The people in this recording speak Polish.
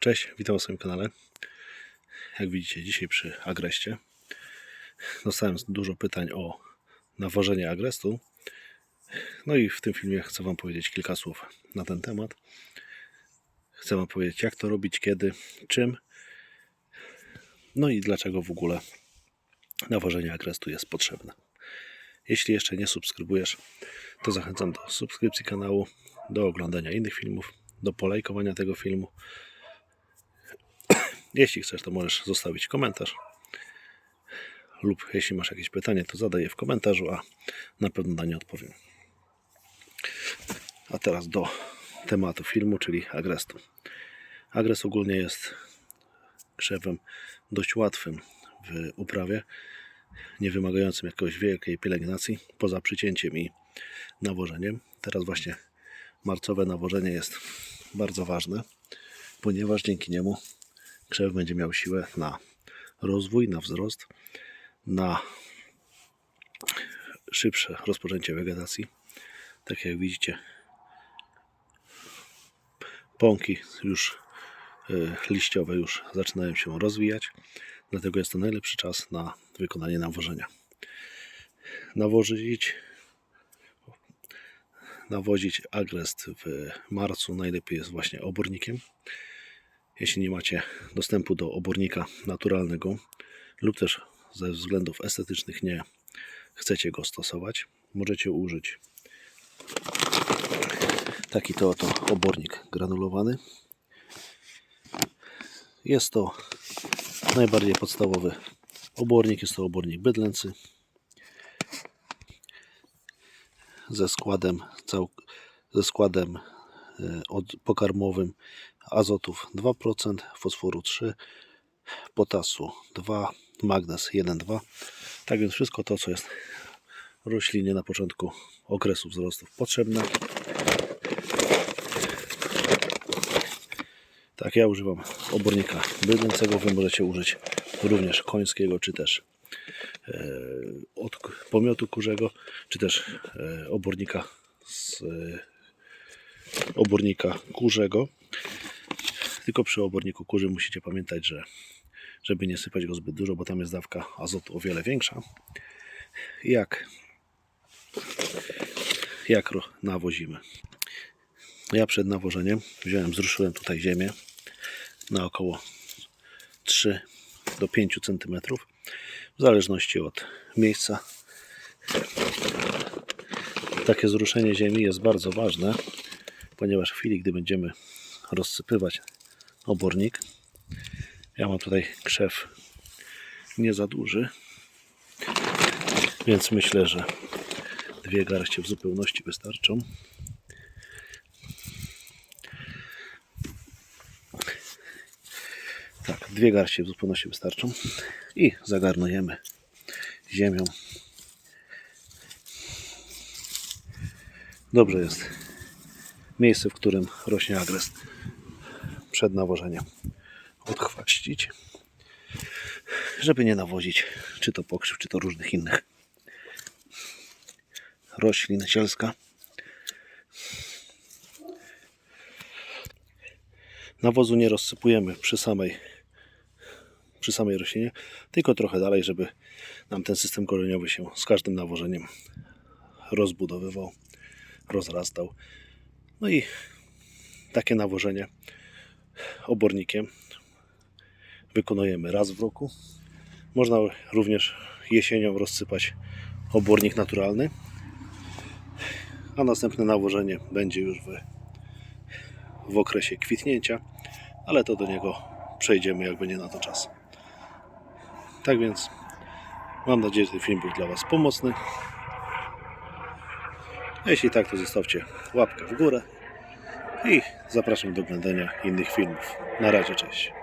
Cześć, witam na swoim kanale. Jak widzicie, dzisiaj przy Agreście dostałem dużo pytań o nawożenie Agrestu. No i w tym filmie chcę Wam powiedzieć kilka słów na ten temat. Chcę Wam powiedzieć, jak to robić, kiedy, czym, no i dlaczego w ogóle nawożenie Agrestu jest potrzebne. Jeśli jeszcze nie subskrybujesz, to zachęcam do subskrypcji kanału, do oglądania innych filmów, do polajkowania tego filmu. Jeśli chcesz, to możesz zostawić komentarz. Lub jeśli masz jakieś pytanie, to zadaj je w komentarzu, a na pewno na nie odpowiem. A teraz do tematu filmu, czyli agrestu. Agres ogólnie jest krzewem dość łatwym w uprawie, nie wymagającym jakiejś wielkiej pielęgnacji, poza przycięciem i nawożeniem. Teraz właśnie marcowe nawożenie jest bardzo ważne, ponieważ dzięki niemu krzew będzie miał siłę na rozwój, na wzrost, na szybsze rozpoczęcie wegetacji. Tak jak widzicie, pąki już y, liściowe już zaczynają się rozwijać, dlatego jest to najlepszy czas na wykonanie nawożenia. Nawożyć nawozić agrest w marcu najlepiej jest właśnie obornikiem. Jeśli nie macie dostępu do obornika naturalnego lub też ze względów estetycznych nie chcecie go stosować, możecie użyć taki to oto obornik granulowany. Jest to najbardziej podstawowy obornik, jest to obornik bydlęcy ze składem, cał, ze składem e, od, pokarmowym azotów 2%, fosforu 3, potasu 2, magnez 1,2. Tak więc wszystko to, co jest roślinie na początku okresu wzrostów potrzebne. Tak, ja używam obornika bydlęcego, Wy możecie użyć również końskiego, czy też e, od pomiotu kurzego, czy też e, obornika z e, obornika kurzego. Tylko przy oborniku kurzy musicie pamiętać, że żeby nie sypać go zbyt dużo, bo tam jest dawka azotu o wiele większa. Jak, jak nawozimy? Ja przed nawożeniem wziąłem, zruszyłem tutaj ziemię na około 3 do 5 cm w zależności od miejsca. Takie zruszenie ziemi jest bardzo ważne, ponieważ w chwili, gdy będziemy rozsypywać obornik, ja mam tutaj krzew nie za duży, więc myślę, że dwie garście w zupełności wystarczą. Tak, dwie garście w zupełności wystarczą i zagarnujemy ziemią. Dobrze jest miejsce, w którym rośnie agrest przed nawożeniem odchwaścić, żeby nie nawozić czy to pokrzyw, czy to różnych innych roślin zielska. Nawozu nie rozsypujemy przy samej, przy samej roślinie, tylko trochę dalej, żeby nam ten system korzeniowy się z każdym nawożeniem rozbudowywał, rozrastał. No i takie nawożenie obornikiem wykonujemy raz w roku. Można również jesienią rozsypać obornik naturalny, a następne nawożenie będzie już w, w okresie kwitnięcia, ale to do niego przejdziemy, jak będzie na to czas. Tak więc mam nadzieję, że ten film był dla Was pomocny. Jeśli tak, to zostawcie łapkę w górę i zapraszam do oglądania innych filmów. Na razie, cześć.